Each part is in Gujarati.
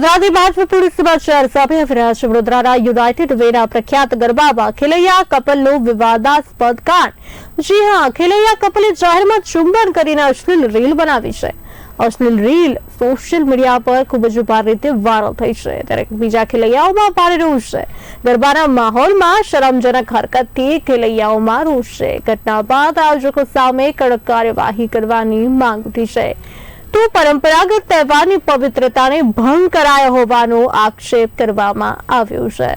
ભાજપ પોલીસ સમાચાર સામે આવી વડોદરાના યુનાઇટેડ વેના પ્રખ્યાત ગરબામાં ખેલૈયા કપલનું વિવાદાસ્પદ કાંડ જી હા ખેલૈયા કપલે જાહેરમાં ચુંબન કરીને અશ્લીલ રીલ બનાવી છે. અશ્લીલ રીલ સોશિયલ મીડિયા પર ખૂબ જ ભારે રીતે વાયરલ થઈ છે. ત્યારે બીજા ખેલૈયાઓમાં ભારે રોષ છે. ગરબાના માહોલમાં શરમજનક હરકતથી ખેલૈયાઓમાં રોષ છે. ઘટના બાદ આયોજકો સામે કડક કાર્યવાહી કરવાની માંગ ઉઠી છે. તો પરંપરાગત તહેવારની પવિત્રતાને ભંગ કરાયો હોવાનો આક્ષેપ કરવામાં આવ્યો છે.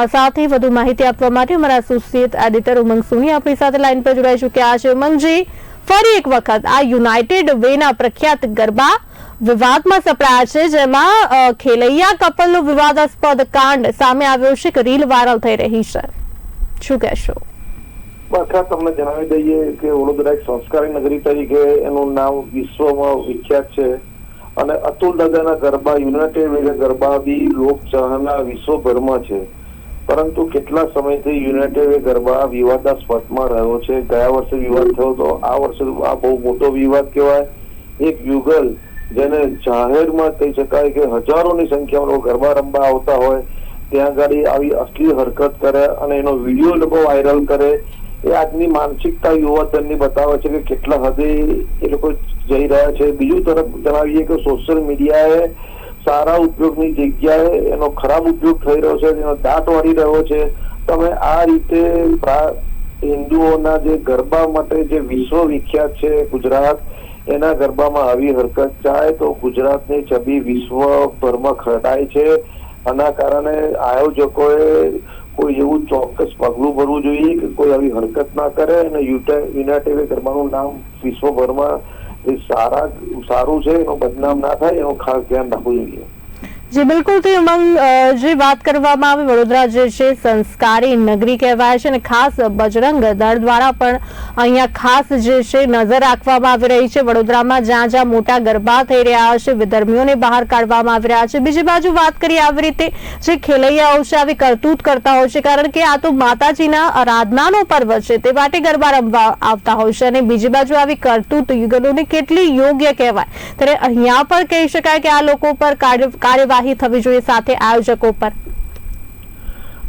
આ સાથે વધુ માહિતી આપવા માટે અમારા એસોસિએટ એડિટર ઉમંગ સોની આપણી સાથે લાઈન પર જોડાઈ ચૂક્યા છે. ઉમંગજી, ફરી એક વખત આ યુનાઇટેડ વેના પ્રખ્યાત ગરબા વિવાદમાં સપડાયા છે, જેમાં ખેલૈયા ખેલૈયા કપલનો વિવાદાસ્પદ કાંડ સામે આવ્યો છે કે રીલ વાયરલ થઈ રહી છે. શું કહેશો? પાછા તમને જણાવી દઈએ કે વડોદરા એક સંસ્કારી નગરી તરીકે એનું નામ વિશ્વમાં વિખ્યાત છે. અને અતુલ દાદાના ગરબા, યુનાઇટેડ વે ગરબા બી લોક ચાહના વિશ્વભરમાં છે. પરંતુ કેટલા સમયથી યુનાઇટેડ વે ગરબા વિવાદાસ્પદમાં રહ્યો છે? ગયા વર્ષે વિવાદ થયો હતો. આ વર્ષે આ બહુ મોટો વિવાદ કહેવાય. એક યુગલ જેને જાહેરમાં કહી શકાય કે હજારોની સંખ્યામાં લોકો ગરબા રમવા આવતા હોય, ત્યાં આગળ આવી અશ્લીલ હરકત કરે અને એનો વીડિયો લોકો વાયરલ કરે. એ આજની માનસિકતા યુવાધનની બતાવે છે કે કેટલા હદે એ લોકો જઈ રહ્યા છે. બીજું તરફ જણાવીએ કે સોશિયલ મીડિયાએ સારા ઉપયોગની જગ્યાએ એનો ખરાબ ઉપયોગ થઈ રહ્યો છે, જેનો દાંત વાળી રહ્યો છે. તમે આ રીતે હિન્દુઓના જે ગરબા માટે જે વિશ્વ વિખ્યાત છે ગુજરાત, એના ગરબામાં આવી હરકત જાય તો ગુજરાતની છબી વિશ્વભરમાં ખરડાય છે. આના કારણે આયોજકોએ કોઈ એવું ચોક્કસ પગલું ભરવું જોઈએ કે કોઈ આવી હરકત ના કરે અને યુનાઇટેડ વે નામ વિશ્વભરમાં એ સારા, સારું છે, એનું બદનામ ના થાય, એનું ખાસ ધ્યાન રાખવું જોઈએ. જી, બિલકુલ તે ઉમંગ જે વાત કરવામાં આવી, વડોદરા જે છે, સંસ્કારી નગરી કહેવાય છે અને ખાસ બજરંગ દળ દ્વારા પણ અહીંયા ખાસ જે છે, નજર રાખવામાં આવી રહી છે. વડોદરામાં જ્યાં જ્યાં મોટા ગરબા થઈ રહ્યા છે વિધર્મીઓને બહાર કાઢવામાં આવી રહ્યા છે. બીજી બાજુ વાત કરીએ આવી રીતે જે ખેલૈયાઓ છે, આવી કરતૂત કરતા હોય છે, કારણ કે આ તો માતાજીના આરાધનાનો પર્વ છે, તે માટે ગરબા રમવા આવતા હોય છે. અને બીજી બાજુ આવી કરતૂત યુગલોને કેટલી યોગ્ય કહેવાય. ત્યારે અહીંયા પણ કહી શકાય કે આ લોકો પર કાર્ય- કાર્યવાહી થવી જોઈએ સાથે આયોજકો પર.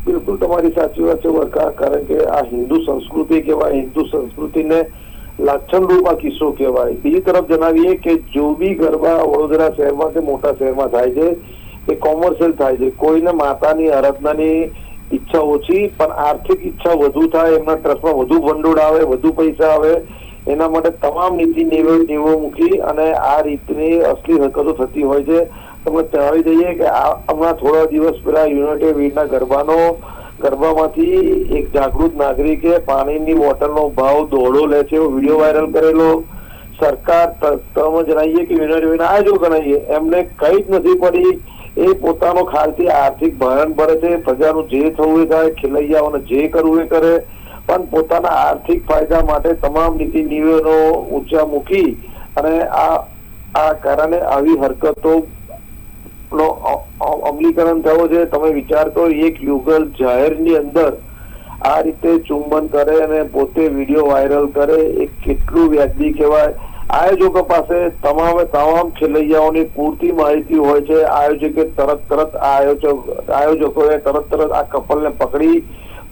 બિલકુલ, તમારી સાચી વાત છે વર્કા કારણ કે આ હિન્દુ સંસ્કૃતિ કહેવાય, હિન્દુ સંસ્કૃતિને લાક્ષણરૂપ આ કિસ્સો કહેવાય. બીજી તરફ જણાવીએ કે જો બી ગરબા વડોદરા શહેરમાં કે મોટા શહેરમાં થાય છે, એ કોમર્શિયલ થાય છે. કોઈને માતાની, આરાધનાની ઈચ્છા ઓછી, પણ આર્થિક ઈચ્છા વધુ થાય, એમના ટ્રસ્ટમાં વધુ ભંડોળ આવે, વધુ પૈસા આવે એના માટે તમામ નીતિ નિયમો મૂકી અને આ રીતની અસલી હરકતો થતી હોય છે. તમને જણાવી દઈએ કે હમણાં થોડા દિવસ પહેલા યુનાઇટેડ વીરના ગરબાનો, ગરબામાંથી એક જાગૃત નાગરિકે પાણીની બોટલનો ભાવ દોડો લે છે એવો વીડિયો વાયરલ કરેલો. સરકાર તમે જણાવીએ કે યુનાઇટેડ વીના આયોજન ગણાવીએ એમને કઈ જ નથી પડી. એ પોતાનો ખાલથી આર્થિક ભારણ ભરે છે. પ્રજાનું જે થવું એ થાય, ખેલૈયાઓને જે કરવું એ કરે. પણ પોતાના આર્થિક ફાયદા માટે તમામ નીતિ નિયમો ઊંચા મૂકી અને આ આ કારણે આવી હરકતો નો અમલીકરણ થયો છે તમે વિચાર કરો, એક યુગલ જાહેરની અંદર આ રીતે ચુંબન કરે અને પોતે વીડિયો વાયરલ કરે, એ કેટલું વ્યાજબી કહેવાય? આયોજકો પાસે તમામે તમામ ખેલૈયાઓની પૂરતી માહિતી હોય છે. આયોજકે તરત તરત આયોજક આયોજકોએ તરત તરત આ કપલને પકડી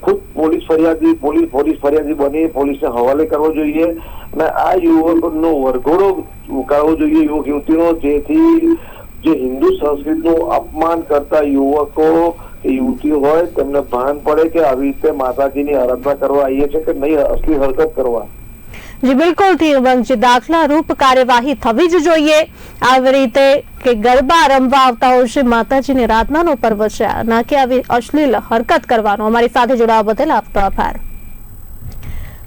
ખુદ પોલીસ ફરિયાદી, પોલીસ પોલીસ ફરિયાદી બની, પોલીસને હવાલે કરવો જોઈએ અને આ યુવકનો વરઘોડો ઉકાળવો જોઈએ યુવક, યુવતીનો, જેથી જે હિન્દુ સંસ્કૃતિનું અપમાન કરતા યુવકો કે યુવતીઓ હોય, તેમને ભાન પડે કે આવી રીતે માતાજીની આરાધના કરવા આવીએ છે કે નહીં, અસલી હરકત કરવા. જી બિલકુલથી ઉમંગ દાખલા રૂપ કાર્યવાહી થવી જ જોઈએ. આવી રીતે કે ગરબા રમવા આવતા હોય છે, માતાજીની રાતનાનો પર્વ છે. ના કે આવી અશ્લીલ હરકત કરવાનો અમારી સાથે જોડાવા બદલ આપતો આભાર.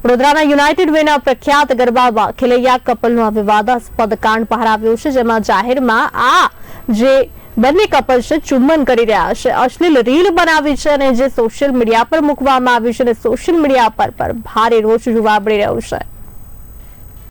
વડોદરાના યુનાઇટેડ વેના પ્રખ્યાત ગરબામાં ખેલૈયા કપલનું આ વિવાદાસ્પદ કાંડ બહાર આવ્યો છે, જેમાં જાહેરમાં આ જે બંને કપલ છે, ચુંબન કરી રહ્યા છે. અશ્લીલ રીલ બનાવી છે અને જે સોશિયલ મીડિયા પર મૂકવામાં આવ્યું છે અને સોશિયલ મીડિયા પર ભારે રોષ જોવા મળી રહ્યો છે.